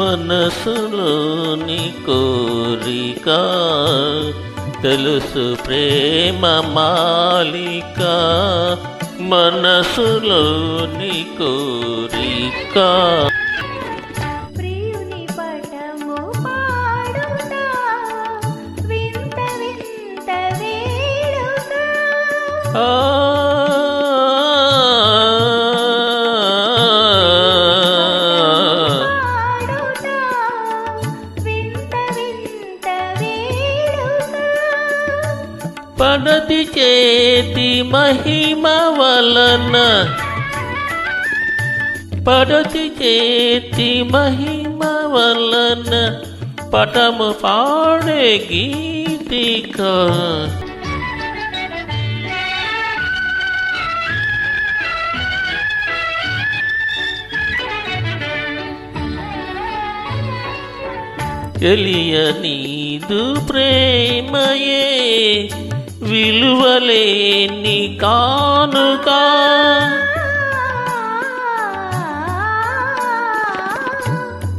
మనసులోని కోరిక తెలుసు ప్రేమ మాలిక. మనసులోని కోరిక. ప్రియుని పటము పాడుతా వింత వింత వేడుక పడది చేతి మహిమ వలన. పడతి చేతి మహిమ వలన పటము పాడే గీతిక. తెలియనీదు ప్రేమ విలువలేని కానుక.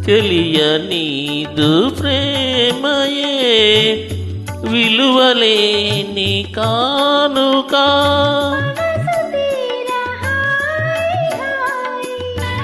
తెలియనీదు ప్రేమయే విలువలేని కానుక.